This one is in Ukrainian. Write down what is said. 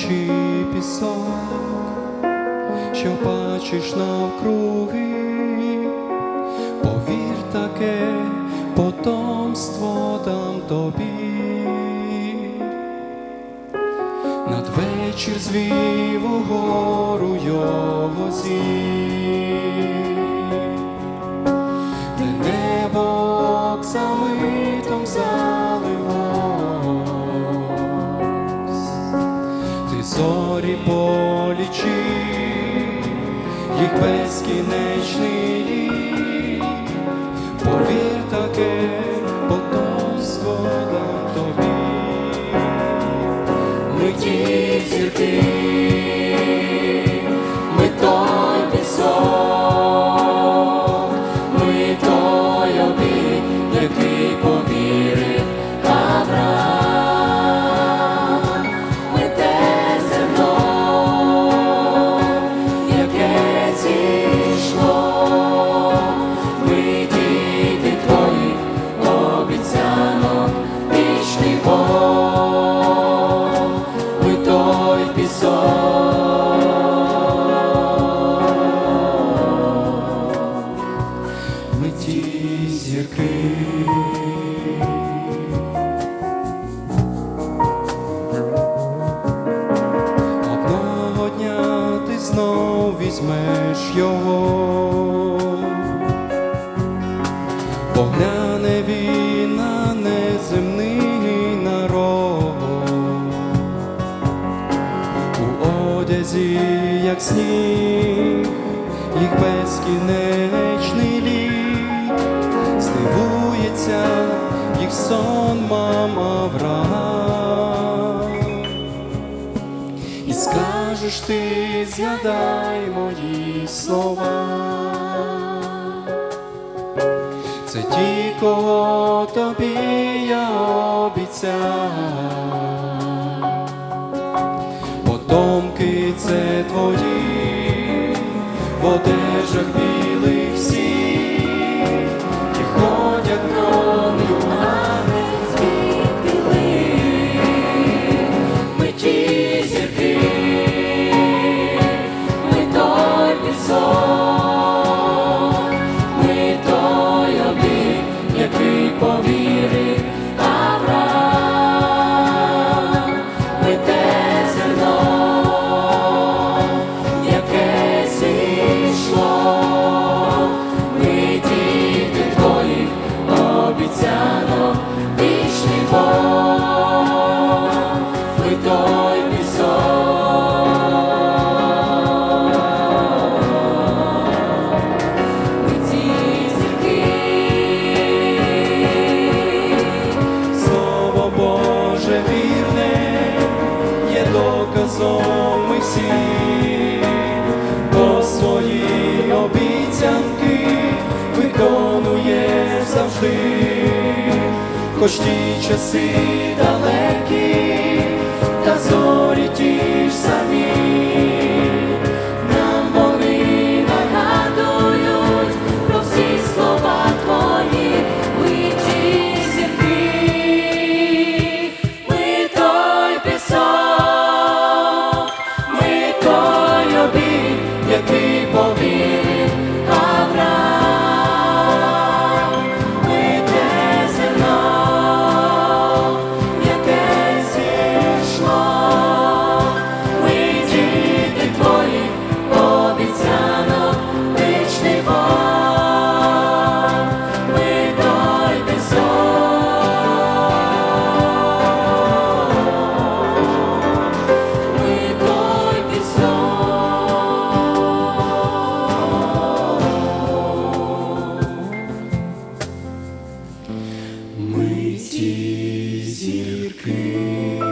чи пісок, що бачиш навкруги, повір таке потомство дам тобі. Надвечір звів угору його зір, де небо оксамитом полічи, їх безкінечний рік, повір таке потомство дам тобі. Ми зірки, soul. Одязі, як сніг, їх безкінечний лік, здивується їх сон мама Авраам. І скажеш ти, згадай мої слова. Це ті, кого тобі я обіцяв. Це твої, в одежах доказом ми всі, бо свої обіцянки виконує завжди, хоч ті часи далекі, та зорі ті пісок. Зірки.